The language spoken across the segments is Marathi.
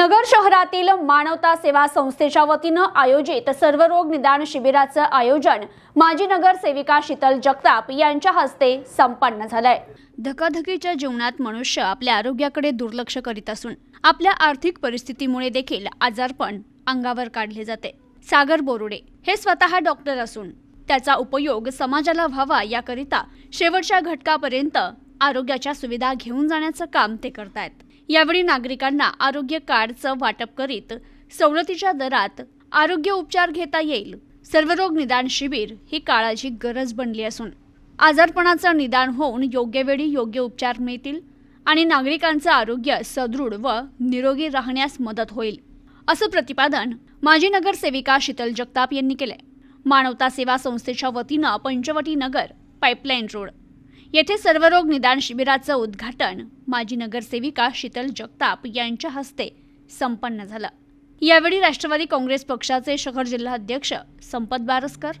नगर शहरातील मानवता सेवा संस्थेच्या वतीनं आयोजित सर्वरोग निदान शिबिराचं आयोजन माजी नगरसेविका शीतल जगताप यांच्या हस्ते संपन्न झालंय. धकाधकीच्या जीवनात मनुष्य आपल्या आरोग्याकडे दुर्लक्ष करीत असून आपल्या आर्थिक परिस्थितीमुळे देखील आजारपण अंगावर काढले जाते. सागर बोरुडे हे स्वतः डॉक्टर असून त्याचा उपयोग समाजाला व्हावा याकरिता शेवटच्या घटकापर्यंत आरोग्याच्या सुविधा घेऊन जाण्याचं काम ते करतायत. यावेळी नागरिकांना आरोग्य कार्डचं वाटप करीत सवलतीच्या दरात आरोग्य उपचार घेता येईल. सर्वरोग निदान शिबिर ही काळाची गरज बनली असून आजारपणाचं निदान होऊन योग्य वेळी योग्य उपचार मिळतील आणि नागरिकांचं आरोग्य सदृढ व निरोगी राहण्यास मदत होईल. असं प्रतिपादन माजी नगरसेविका शीतल जगताप यांनी केलंय. मानवता सेवा संस्थेच्या वतीनं पंचवटी नगर पाईपलाईन रोड. येथे सर्वरोग निदान शिबिराचं उद्घाटन माजी नगरसेविका शीतल जगताप यांच्या हस्ते संपन्न झालं. यावेळी राष्ट्रवादी काँग्रेस पक्षाचे शहर जिल्हाध्यक्ष संपत बारसकर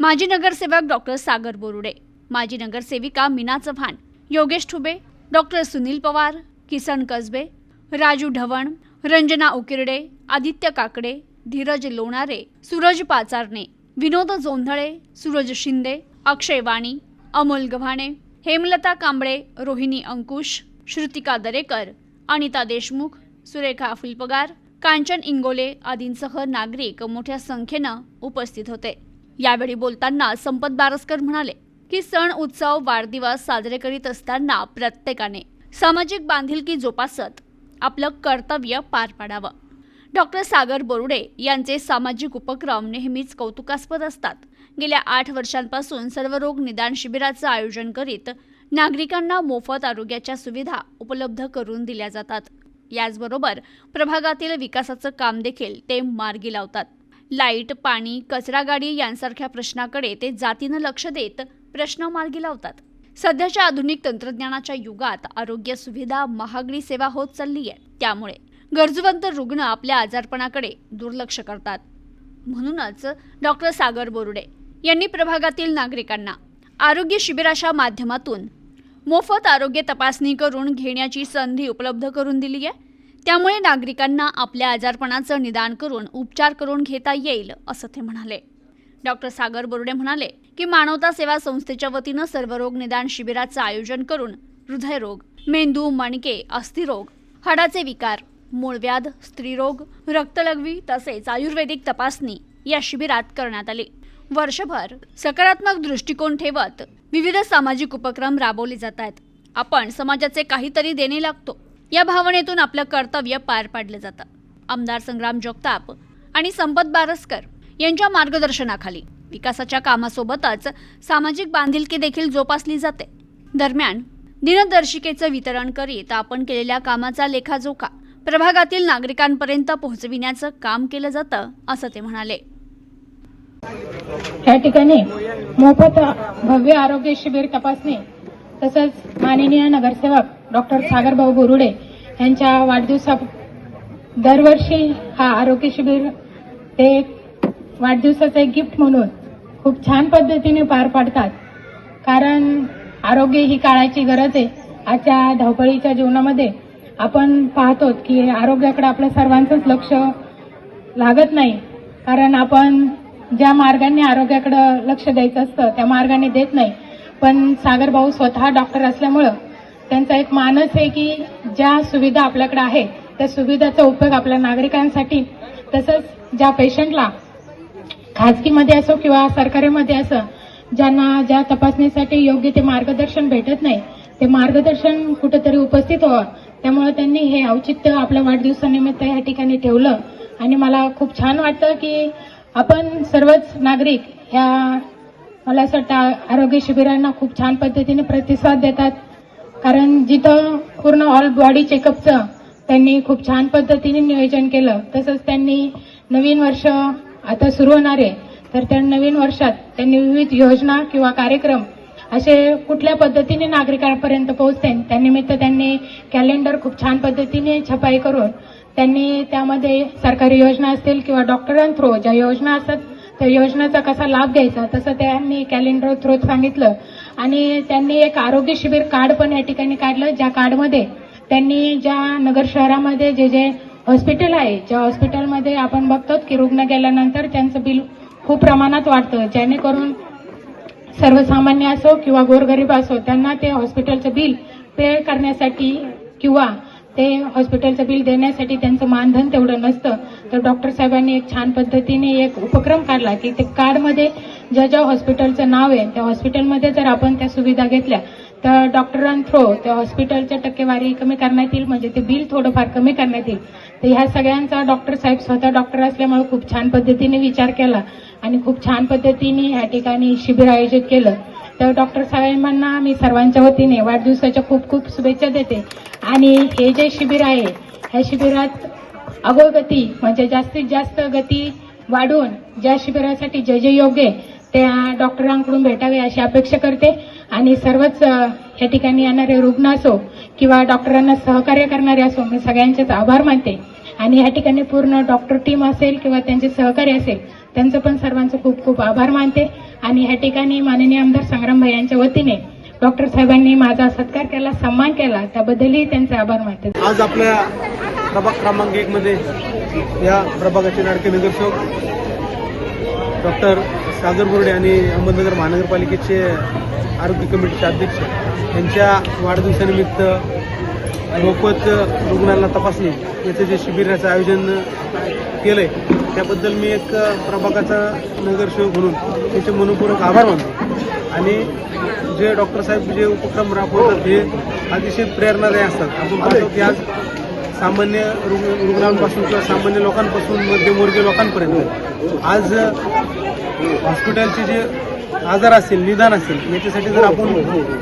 माजी नगरसेवक डॉक्टर सागर बोरुडे माजी नगरसेविका मीना चव्हाण योगेश ठुबे डॉक्टर सुनील पवार किसन कसबे राजू ढवण रंजना उकिरडे आदित्य काकडे धीरज लोणारे सूरज पाचारणे विनोद जोंधळे सूरज शिंदे अक्षय वाणी अमोल गव्हाणे हेमलता कांबळे रोहिणी अंकुश श्रुतिका दरेकर अनिता देशमुख सुरेखा फुलपगार कांचन इंगोले आदींसह नागरिक मोठ्या संख्येनं उपस्थित होते. यावेळी बोलताना संपत बारसकर म्हणाले की सण उत्सव वाढदिवस साजरे करीत असताना प्रत्येकाने सामाजिक बांधिलकी जोपासत आपलं कर्तव्य पार पाडावं. डॉक्टर सागर बोरुडे यांचे सामाजिक उपक्रम नेहमीच कौतुकास्पद असतात. गेल्या आठ वर्षांपासून सर्व रोग निदान शिबिराचं आयोजन करीत नागरिकांना मोफत आरोग्याच्या सुविधा उपलब्ध करून दिल्या जातात. याचबरोबर प्रभागातील विकासाचं काम देखील ते मार्गी लावतात. लाइट पाणी कचरा गाडी यांसारख्या प्रश्नाकडे ते जातीनं लक्ष देत प्रश्न मार्गी लावतात. सध्याच्या आधुनिक तंत्रज्ञानाच्या युगात आरोग्य सुविधा महागडी सेवा होत चालली आहे. त्यामुळे गरजवंत रुग्ण आपल्या आजारपणाकडे दुर्लक्ष करतात. म्हणूनच डॉक्टर सागर बोरुडे यांनी प्रभागातील नागरिकांना आरोग्य शिबिराच्या माध्यमातून मोफत आरोग्य तपासणी करून घेण्याची संधी उपलब्ध करून दिली आहे. त्यामुळे नागरिकांना आपल्या आजारपणाचं निदान करून उपचार करून घेता येईल असं ते म्हणाले. डॉक्टर सागर बोर्डे म्हणाले की मानवता सेवा संस्थेच्या वतीनं सर्वरोग निदान शिबिराचं आयोजन करून हृदयरोग मेंदू मणके अस्थिरोग हाडाचे विकार मूळव्याध स्त्रीरोग रक्तलघवी तसेच आयुर्वेदिक तपासणी या शिबिरात करण्यात आली. वर्षभर सकारात्मक दृष्टिकोन ठेवत विविध सामाजिक उपक्रम राबवले जात आहेत आपण समाजाचे काहीतरी देणे लागतो. या भावनेतून आपलं कर्तव्य पार पाडलं जातं. आमदार संग्राम जगताप आणि संपत बारसकर यांच्या मार्गदर्शनाखाली विकासाच्या कामासोबतच सामाजिक बांधिलकी देखील जोपासली जाते. दरम्यान दिनदर्शिकेचं वितरण करीत आपण केलेल्या कामाचा लेखाजोखा प्रभागातील नागरिकांपर्यंत पोहोचविण्याचं काम केलं जातं असं ते म्हणाले. या ठिकाणी मोफत भव्य आरोग्य शिबिर तपासणी तसंच माननीय नगरसेवक डॉक्टर सागरभाऊ बोरुडे यांच्या वाढदिवसा दरवर्षी हा आरोग्य शिबिर ते वाढदिवसाचं एक गिफ्ट म्हणून खूप छान पद्धतीने पार पाडतात. कारण आरोग्य ही काळाची गरज आहे. आजच्या धावपळीच्या जीवनामध्ये आपण पाहतो की आरोग्याकडे आपल्या सर्वांचंच लक्ष लागत नाही. कारण आपण ज्या मार्गाने आरोग्याकडे लक्ष द्यायचं असतं त्या मार्गाने देत नाही. पण सागर भाऊ स्वतः डॉक्टर असल्यामुळं त्यांचा एक मानस आहे की ज्या सुविधा आपल्याकडे आहे त्या सुविधाचा उपयोग आपल्या नागरिकांसाठी तसंच ज्या पेशंटला खाजगीमध्ये असो किंवा सरकारीमध्ये असो ज्यांना ज्या तपासणीसाठी योग्य ते मार्गदर्शन भेटत नाही ते मार्गदर्शन कुठेतरी उपस्थित व्हावं. त्यामुळे त्यांनी हे औचित्य आपल्या वाढदिवसानिमित्त या ठिकाणी ठेवलं. आणि मला खूप छान वाटतं की आपण सर्वच नागरिक ह्या मला असं वाटतं आरोग्य शिबिरांना खूप छान पद्धतीने प्रतिसाद देतात. कारण जिथं पूर्ण ऑल बॉडी चेकअपचं त्यांनी खूप छान पद्धतीने नियोजन केलं तसंच त्यांनी नवीन वर्ष आता सुरू होणार आहे. तर त्या नवीन वर्षात त्यांनी विविध योजना किंवा कार्यक्रम असे कुठल्या पद्धतीने नागरिकांपर्यंत पोहोचते त्यानिमित्त त्यांनी कॅलेंडर खूप छान पद्धतीने छपाई करून त्यांनी त्यामध्ये सरकारी योजना असतील किंवा डॉक्टरां थ्रू ज्या योजना असतात त्या योजनेचा कसा लाभ घ्यायचा तसं त्यांनी कॅलेंडर थ्रू सांगितलं. आणि त्यांनी एक आरोग्य शिबिर कार्ड पण या ठिकाणी काढलं ज्या कार्डमध्ये त्यांनी ज्या नगर शहरामध्ये जे जे हॉस्पिटल आहे ज्या हॉस्पिटलमध्ये आपण बघतो की रुग्ण गेल्यानंतर त्यांचं बिल खूप प्रमाणात वाढतं जेणेकरून सर्वसामान्य असो किंवा गोरगरीब असो त्यांना ते हॉस्पिटलचं बिल पे करण्यासाठी किंवा ते हॉस्पिटलचं बिल देण्यासाठी त्यांचं मानधन तेवढं नसतं. तर डॉक्टर साहेबांनी एक छान पद्धतीने एक उपक्रम काढला की ते कार्डमध्ये ज्या ज्या हॉस्पिटलचं नाव आहे त्या हॉस्पिटलमध्ये जर आपण त्या सुविधा घेतल्या तर डॉक्टरांथ्रो त्या हॉस्पिटलच्या टक्केवारी कमी करण्यात येईल म्हणजे ते बिल थोडंफार कमी करण्यात येईल. तर ह्या सगळ्यांचा डॉक्टर साहेब स्वतः डॉक्टर असल्यामुळे खूप छान पद्धतीने विचार केला आणि खूप छान पद्धतीने ह्या ठिकाणी शिबिर आयोजित केलं. तर डॉक्टर साहेबांना मी सर्वांच्या वतीने वाढदिवसाच्या खूप खूप शुभेच्छा देते. आणि हे जे शिबिर आहे ह्या शिबिरात अगोगती म्हणजे जास्तीत जास्त गती वाढवून ज्या शिबिरासाठी जे जे योग्य त्या डॉक्टरांकडून भेटावे अशी अपेक्षा करते. आणि सर्वच या ठिकाणी येणारे रुग्ण असो किंवा डॉक्टरांना सहकार्य करणारे असो मी सगळ्यांचेच आभार मानते. आणि या ठिकाणी पूर्ण डॉक्टर टीम असेल किंवा त्यांचे सहकारी असेल त्यांचं पण सर्वांचं खूप खूप आभार मानते. आणि या ठिकाणी माननीय आमदार संग्राम भाई यांच्या वतीने डॉक्टर साहेबांनी माझा सत्कार केला सन्मान केला. त्याबद्दलही त्यांचे आभार मानते. आज आपल्या प्रभाग क्रमांक एक मध्ये या प्रभागाचे नाडके निदर्शक डॉक्टर सागर बोर्डे आणि अहमदनगर महानगरपालिकेचे आरोग्य कमिटीचे अध्यक्ष यांच्या वाढदिवसानिमित्त मोफत रुग्णांना तपासणी याचं जे शिबिराचं आयोजन केलंय त्याबद्दल मी एक प्रभागाचा नगरसेवक म्हणून त्याचे मनपूर्वक आभार मानतो. आणि जे डॉक्टर साहेब जे उपक्रम राबवतात हे अतिशय प्रेरणादायी असतात. आपण पाहतो की आज सामान्य रुग्णांपासून किंवा सामान्य लोकांपासून मध्यमवर्गीय लोकांपर्यंत आज हॉस्पिटलचे जे आजार असेल निदान असेल याच्यासाठी जर आपण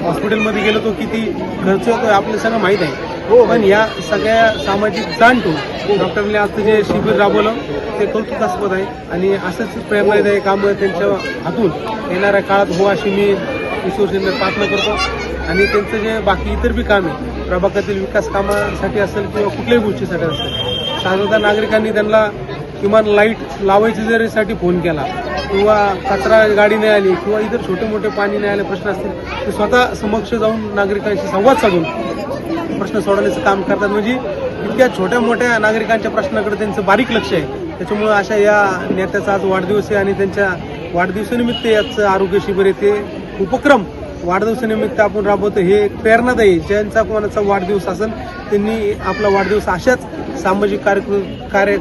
हॉस्पिटलमध्ये गेलो तो किती खर्च होतो हे आपल्याला सगळं माहीत आहे. पण या सगळ्या सामाजिक जाणतो डॉक्टरने आज जे शिबिर राबवलं ते कौतुकास्पद आहे. आणि असंच प्रेरणादायी कामं त्यांच्या हातून येणाऱ्या काळात हो अशी मी ईश्वरचंद्र प्रार्थना करतो. आणि त्यांचं जे बाकी इतर बी काम आहे प्रभागातील विकास कामासाठी असेल किंवा कुठल्याही गोष्टीसाठी असेल साधारण नागरिकांनी त्यांना किमान लाइट लावायची जरीसाठी फोन केला किंवा कचरा गाडी नाही आली किंवा इतर छोटे मोठे पाणी नाही आले प्रश्न असतील ते स्वतः समक्ष जाऊन नागरिकांशी संवाद साधून प्रश्न सोडवण्याचं काम करतात. म्हणजे इतक्या छोट्या मोठ्या नागरिकांच्या प्रश्नाकडे त्यांचं बारीक लक्ष आहे. त्याच्यामुळं अशा या नेत्याचा आज वाढदिवस आहे आणि त्यांच्या वाढदिवसानिमित्त याचं आरोग्य शिबिर आहे ते उपक्रम वाढदिवसानिमित्त आपण राबवतो. हे एक प्रेरणादायी ज्यांचा कोणाचा वाढदिवस असेल त्यांनी आपला वाढदिवस अशाच सामाजिक कार्यक्रम कार्य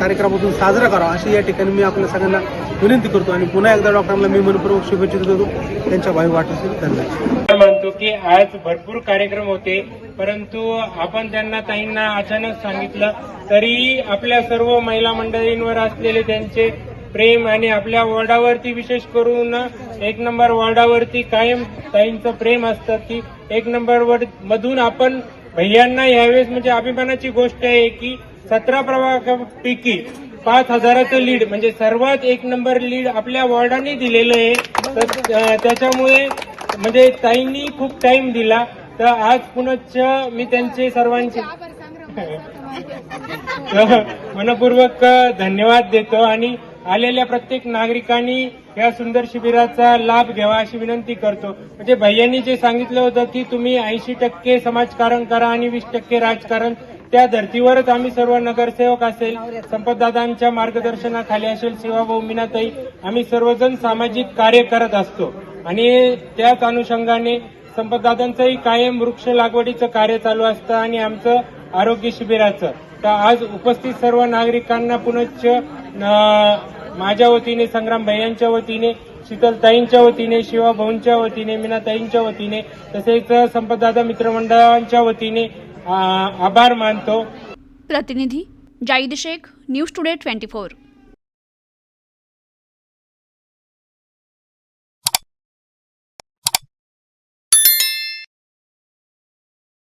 कार्यक्रमातून साजरा करावा अशी या ठिकाणी मी आपल्या सगळ्यांना विनंती करतो. आणि पुन्हा एकदा डॉक्टरांना मी मनपूर्वक शुभेच्छा देतो. त्यांच्या भावी वाटतील धन्यवाद. मानतो की आज भरपूर कार्यक्रम होते परंतु आपण त्यांना ताईंना अचानक सांगितलं तरी आपल्या सर्व महिला मंडळींवर असलेले त्यांचे प्रेम आणि आपल्या वॉर्डावरती विशेष करून एक नंबर वॉर्डावरती कायम ताईंचं प्रेम असतं की एक नंबर मधून आपण भैयांना यावेळेस म्हणजे अभिमानाची गोष्ट आहे की सतरा प्रभागापैकी पाच हजाराचं लीड म्हणजे सर्वात एक नंबर लीड आपल्या वॉर्डाने दिलेलं आहे. तर त्याच्यामुळे म्हणजे ताईंनी खूप टाइम दिला. तर आज पुनश्च मी त्यांचे सर्वांचे मनपूर्वक धन्यवाद देतो आणि आलेल्या प्रत्येक नागरिकांनी या सुंदर शिबिराचा लाभ घ्यावा अशी विनंती करतो. म्हणजे भैयांनी जे सांगितलं होतं की तुम्ही ऐंशी टक्के समाजकारण करा आणि वीस टक्के राजकारण त्या धर्तीवरच आम्ही सर्व नगरसेवक असेल संपतदादांच्या मार्गदर्शनाखाली असेल सेवाभाऊ मीनाताई आम्ही सर्वजण सामाजिक कार्य करत असतो. आणि त्याच अनुषंगाने संपतदादांचंही कायम वृक्ष लागवडीचं कार्य चालू असतं आणि आमचं आरोग्य शिबिराचं. तर आज उपस्थित सर्व नागरिकांना पुनश्च माझ्या वतीने संग्राम भैयांच्या वतीने शीतलताईंच्या वतीने शिवाभाऊंच्या वतीने मीनाताईंच्या वतीने तसेच संपतदादा मित्रमंडळांच्या वतीने आभार मानतो. प्रतिनिधी Zaid Shaikh news today twenty four.